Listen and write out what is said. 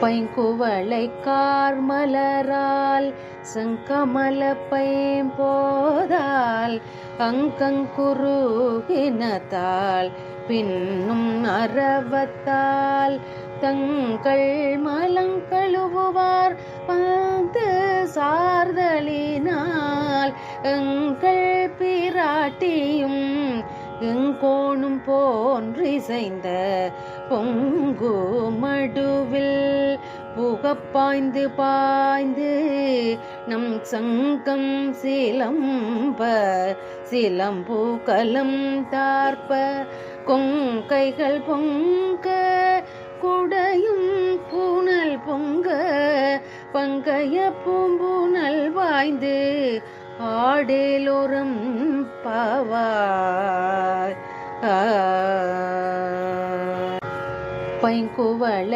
பைங்குவளை கார்மலரால் சங்கமல பைம்போதால் அங்கங்குருகினத்தால் பின்னும் அறவத்தால் தங்கள் மலங்கழுவுவார் வந்து சார்தலினால் எங்கள் பிராட்டியும் எங்கோணும் போன்றிசைந்த பொங்கு மடுவில் புகப்பாய்ந்து பாய்ந்து நம் சங்கம் சிலம்ப சிலம்பு தார்ப்ப கொங்கைகள் பொங்க குடையும் பூனல் பொங்க பங்கைய பூம்பூனல் வாய்ந்து ஆடேலோரம் பாவாய். பைங்குவளை